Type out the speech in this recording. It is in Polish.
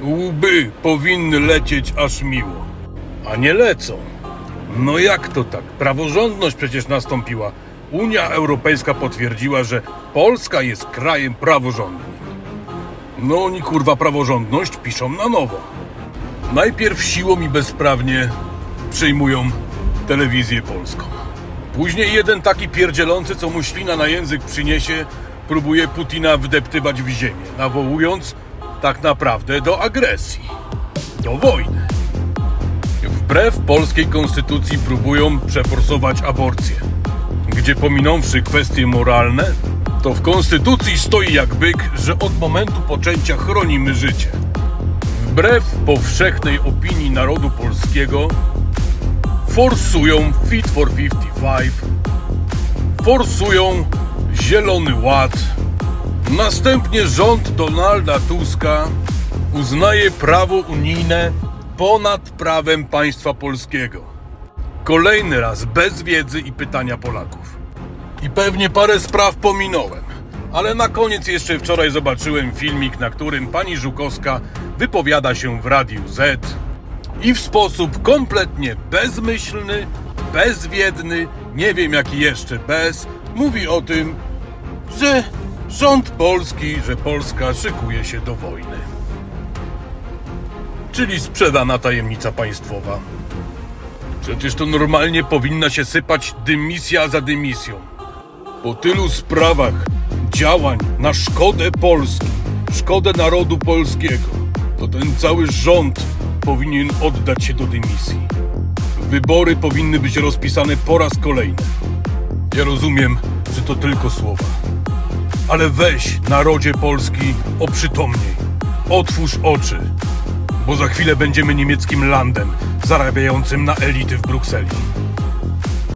Łby powinny lecieć aż miło, a nie lecą. No jak to tak? Praworządność przecież nastąpiła. Unia Europejska potwierdziła, że Polska jest krajem praworządnym. No oni kurwa praworządność piszą na nowo. Najpierw siłą i bezprawnie przyjmują telewizję polską. Później jeden taki pierdzielący, co mu ślina na język przyniesie, próbuje Putina wdeptywać w ziemię, nawołując tak naprawdę do agresji, do wojny. Wbrew polskiej konstytucji próbują przeforsować aborcję, gdzie pominąwszy kwestie moralne, to w konstytucji stoi jak byk, że od momentu poczęcia chronimy życie. Wbrew powszechnej opinii narodu polskiego, forsują Fit for 55, forsują Zielony Ład. Następnie rząd Donalda Tuska uznaje prawo unijne ponad prawem państwa polskiego. Kolejny raz bez wiedzy i pytania Polaków. I pewnie parę spraw pominąłem. Ale na koniec jeszcze wczoraj zobaczyłem filmik, na którym pani Żukowska wypowiada się w Radiu Z i w sposób kompletnie bezmyślny, bezwiedny, nie wiem jaki jeszcze bez, mówi o tym, że rząd polski, że Polska szykuje się do wojny. Czyli sprzedana tajemnica państwowa. Przecież to normalnie powinna się sypać dymisja za dymisją. Po tylu sprawach działań na szkodę Polski, szkodę narodu polskiego, to ten cały rząd powinien oddać się do dymisji. Wybory powinny być rozpisane po raz kolejny. Ja rozumiem, że to tylko słowa. Ale weź, narodzie polski, oprzytomnij. Otwórz oczy, bo za chwilę będziemy niemieckim landem zarabiającym na elity w Brukseli.